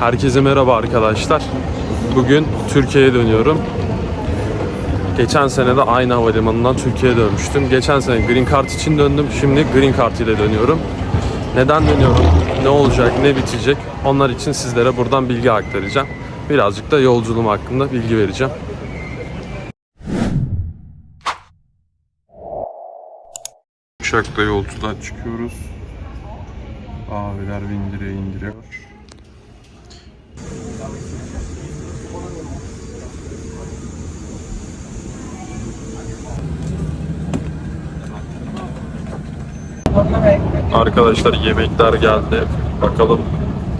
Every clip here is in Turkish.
Herkese merhaba arkadaşlar. Bugün Türkiye'ye dönüyorum. Geçen sene de aynı havalimanından Türkiye'ye dönmüştüm. Geçen sene Green Card için döndüm. Şimdi Green Card ile dönüyorum. Neden dönüyorum? Ne olacak? Ne bitecek? Onlar için sizlere buradan bilgi aktaracağım. Birazcık da yolculuğum hakkında bilgi vereceğim. Uçakla yolculuğa çıkıyoruz. Abiler bindiriyor indiriyor. Arkadaşlar yemekler geldi. Bakalım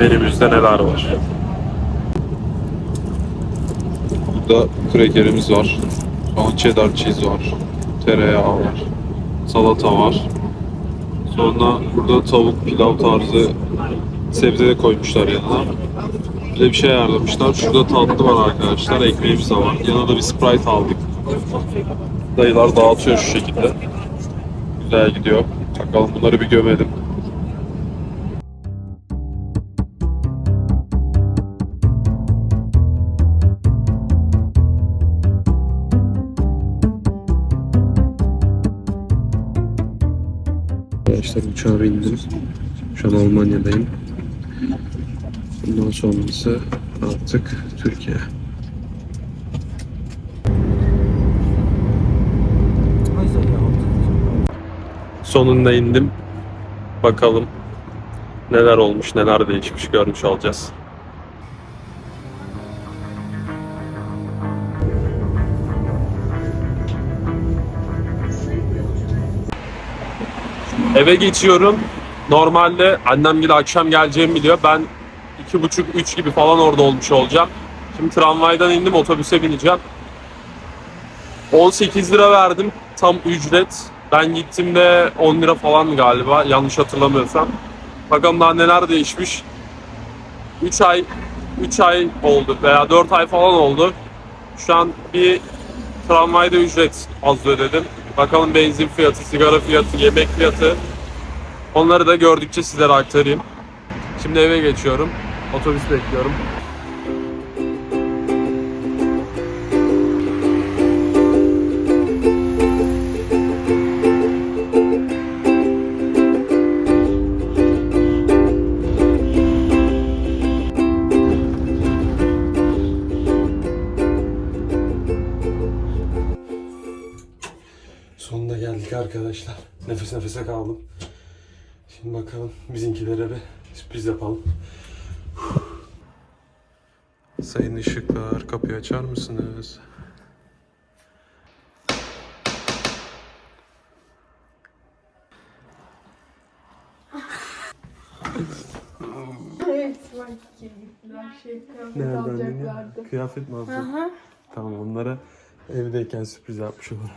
menümüzde neler var. Burada krekerimiz var. Sonra cheddar cheese var. Tereyağı var. Salata var. Sonra burada tavuk pilav tarzı sebze koymuşlar yanına. Bir şey ayarlamışlar. Şurada tatlı var arkadaşlar. Ekmeğimiz de var. Yanına da bir Sprite aldık. Dayılar dağıtıyor şu şekilde. Güzel gidiyor. Bakalım bunları bir gömelim. Arkadaşlar uçağa bindim. Şu an Almanya'dayım. Bundan sonrası artık Türkiye. Sonunda indim. Bakalım neler olmuş, neler değişmiş görmüş olacağız. Eve geçiyorum. Normalde annem gibi akşam geleceğimi biliyor. Ben iki buçuk, üç gibi falan orada olmuş olacağım. Şimdi tramvaydan indim, otobüse bineceğim. 18 lira verdim tam ücret. Ben gittiğimde 10 lira falan galiba yanlış hatırlamıyorsam. Bakalım daha neler değişmiş. 3 ay 3 ay oldu veya 4 ay falan oldu. Şu an bir tramvayda ücret az ödedim. Bakalım benzin fiyatı, sigara fiyatı, yemek fiyatı. Onları da gördükçe sizlere aktarayım. Şimdi eve geçiyorum. Otobüs bekliyorum. Sonunda geldik arkadaşlar. Nefes nefese kaldım. Şimdi bakalım bizimkilere bir sürpriz yapalım. Sayın ışıklar kapıyı açar mısınız? Evet, ki gittiler şey kıyafet Nereden alacaklardı. Kıyafet mi alacak? Aha. Tamam onlara evdeyken sürpriz yapmış olur.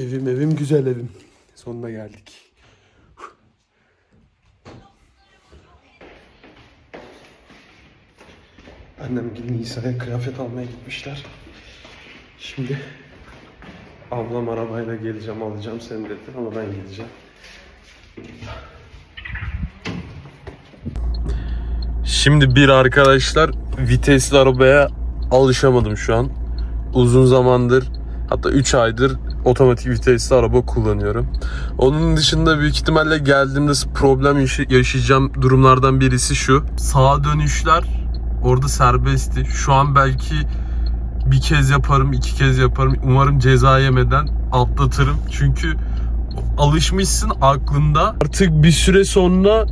Evim evim güzel evim. Sonuna geldik. Annem gibi Nisa'ya kıyafet almaya gitmişler. Şimdi ablam arabayla geleceğim alacağım seni dedi ama ben gideceğim. Şimdi bir arkadaşlar vitesli arabaya alışamadım şu an. Uzun zamandır hatta 3 aydır otomatik vitesli araba kullanıyorum. Onun dışında büyük ihtimalle geldiğimde problem yaşa- yaşayacağım durumlardan birisi şu. Sağa dönüşler orada serbestti. Şu an belki bir kez yaparım, iki kez yaparım. Umarım ceza yemeden atlatırım. Çünkü alışmışsın aklında. Artık bir süre sonra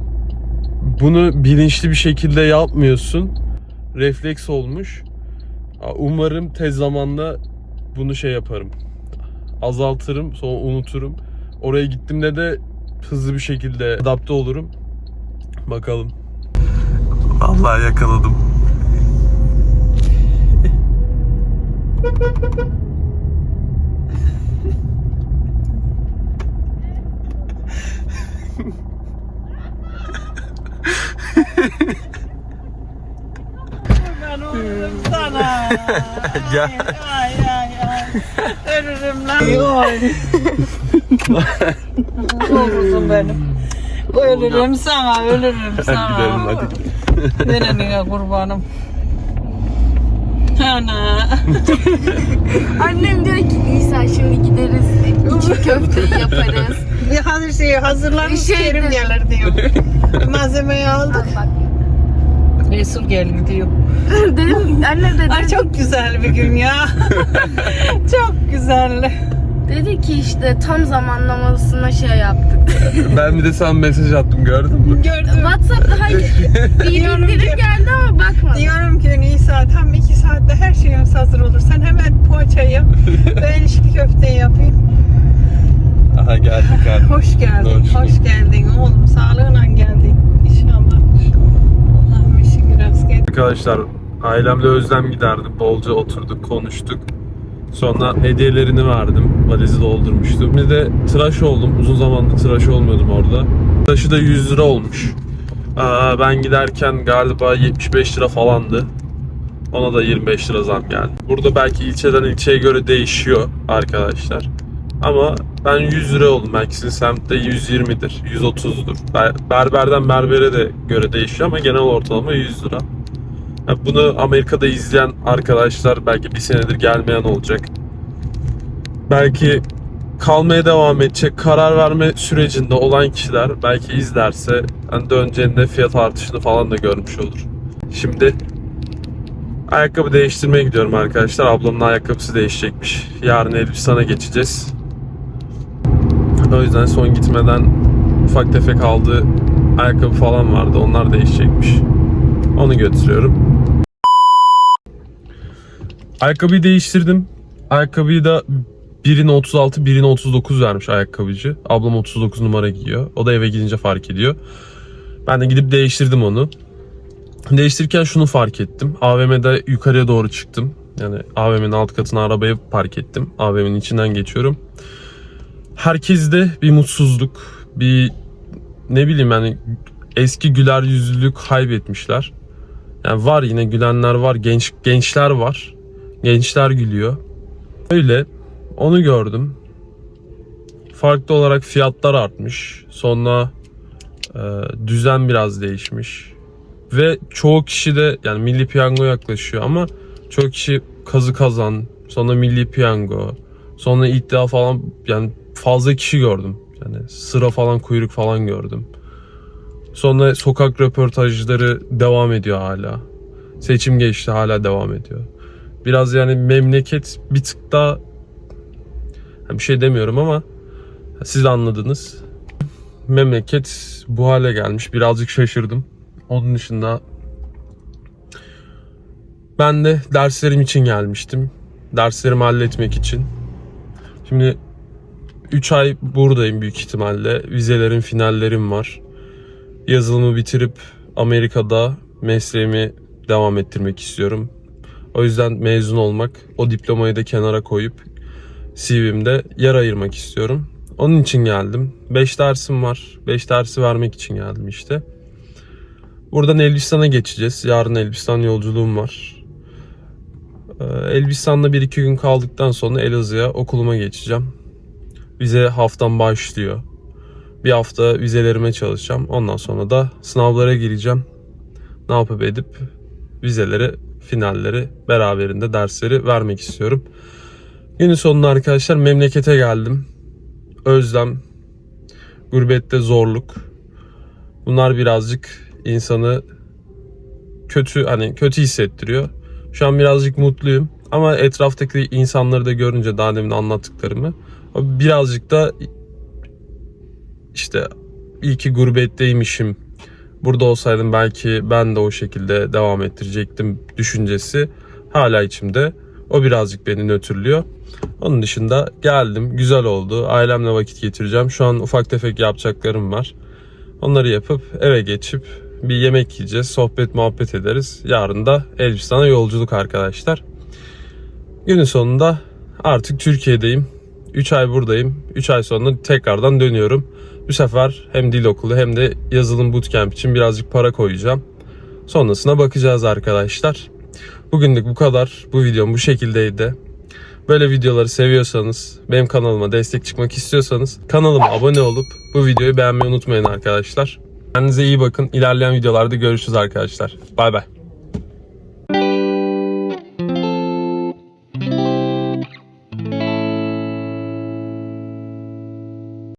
bunu bilinçli bir şekilde yapmıyorsun. Refleks olmuş. Umarım tez zamanda bunu şey yaparım. Azaltırım, sonra unuturum. Oraya gittiğimde de hızlı bir şekilde adapte olurum. Bakalım. Vallahi yakaladım. Ben ölürüm sana. Ay ay ay. Ölürüm lan. Oy. Olursun benim. Ölürüm sana, ölürüm sana. gidelim hadi. Verenine kurbanım. Ana. Annem diyor ki Nisa şimdi gideriz. İçi köfteyi yaparız. Bir hazır şey hazırlanmış Şey Kerim de- gelir diyor. Malzemeyi aldık. Bak. Resul gelir diyor. Dedim, annem dedi, Ay çok güzel bir gün ya. çok güzel. dedi ki işte tam zamanlamasına şey yaptık. Ben bir de sana mesaj attım gördün mü? Gördüm. Whatsapp'ta hayır bir Diyorum bildirim ki- geldi ama bakmadım. Diyorum ki Nisa tam iki saatte her şeyimiz hazır olur. Sen hemen poğaçayı yap. Ben ilişki köfteyi yapayım. Aha geldik abi. Hoş geldin. Hoş Hoş, geldin oğlum. Sağlığına geldin. İnşallah. Arkadaşlar ailemle özlem giderdim. Bolca oturduk, konuştuk. Sonra hediyelerini verdim. Valizi doldurmuştum. Bir de tıraş oldum. Uzun zamandır tıraş olmuyordum orada. Tıraşı da 100 lira olmuş. Aa, ben giderken galiba 75 lira falandı. Ona da 25 lira zam geldi. Burada belki ilçeden ilçeye göre değişiyor arkadaşlar. Ama ben 100 lira oldum. Belki sizin semtte 120'dir, 130'dur. Ber- Berberden berbere de göre değişiyor ama genel ortalama 100 lira. Bunu Amerika'da izleyen arkadaşlar belki bir senedir gelmeyen olacak. Belki kalmaya devam edecek karar verme sürecinde olan kişiler belki izlerse hani döneceğinde fiyat artışını falan da görmüş olur. Şimdi ayakkabı değiştirmeye gidiyorum arkadaşlar. Ablamın ayakkabısı değişecekmiş. Yarın Elbistan'a geçeceğiz. O yüzden son gitmeden ufak tefek aldığı ayakkabı falan vardı. Onlar değişecekmiş. Onu götürüyorum. Ayakkabıyı değiştirdim. Ayakkabıyı da birine 36, birine 39 vermiş ayakkabıcı. Ablam 39 numara giyiyor. O da eve gidince fark ediyor. Ben de gidip değiştirdim onu. Değiştirirken şunu fark ettim. AVM'de yukarıya doğru çıktım. Yani AVM'nin alt katına arabayı park ettim. AVM'nin içinden geçiyorum. Herkeste bir mutsuzluk, bir ne bileyim yani eski güler yüzlülük kaybetmişler. Yani var yine gülenler var, genç gençler var. Gençler gülüyor. Öyle onu gördüm. Farklı olarak fiyatlar artmış. Sonra e, düzen biraz değişmiş. Ve çoğu kişi de yani milli piyango yaklaşıyor ama çoğu kişi kazı kazan, sonra milli piyango, sonra iddia falan yani fazla kişi gördüm. Yani sıra falan kuyruk falan gördüm. Sonra sokak röportajları devam ediyor hala. Seçim geçti hala devam ediyor. Biraz yani memleket bir tık daha bir şey demiyorum ama siz anladınız. Memleket bu hale gelmiş. Birazcık şaşırdım. Onun dışında ben de derslerim için gelmiştim. Derslerimi halletmek için. Şimdi 3 ay buradayım büyük ihtimalle. Vizelerim, finallerim var. Yazılımı bitirip Amerika'da mesleğimi devam ettirmek istiyorum. O yüzden mezun olmak, o diplomayı da kenara koyup CV'mde yer ayırmak istiyorum. Onun için geldim. 5 dersim var. 5 dersi vermek için geldim işte. Buradan Elbistan'a geçeceğiz. Yarın Elbistan yolculuğum var. Ee, Elbistan'da 1-2 gün kaldıktan sonra Elazığ'a okuluma geçeceğim. Vize haftam başlıyor. Bir hafta vizelerime çalışacağım. Ondan sonra da sınavlara gireceğim. Ne yapıp edip vizeleri, finalleri beraberinde dersleri vermek istiyorum. Günün sonunda arkadaşlar memlekete geldim. Özlem, gurbette zorluk. Bunlar birazcık insanı kötü hani kötü hissettiriyor. Şu an birazcık mutluyum ama etraftaki insanları da görünce daha demin anlattıklarımı birazcık da işte iyi ki gurbetteymişim. Burada olsaydım belki ben de o şekilde devam ettirecektim düşüncesi hala içimde. O birazcık beni nötrlüyor. Onun dışında geldim. Güzel oldu. Ailemle vakit geçireceğim. Şu an ufak tefek yapacaklarım var. Onları yapıp eve geçip bir yemek yiyeceğiz. Sohbet muhabbet ederiz. Yarın da Elbistan'a yolculuk arkadaşlar. Günün sonunda artık Türkiye'deyim. 3 ay buradayım. 3 ay sonra tekrardan dönüyorum. Bu sefer hem dil okulu hem de yazılım bootcamp için birazcık para koyacağım. Sonrasına bakacağız arkadaşlar. Bugünlük bu kadar. Bu videom bu şekildeydi. Böyle videoları seviyorsanız, benim kanalıma destek çıkmak istiyorsanız kanalıma abone olup bu videoyu beğenmeyi unutmayın arkadaşlar. Kendinize iyi bakın. İlerleyen videolarda görüşürüz arkadaşlar. Bay bay.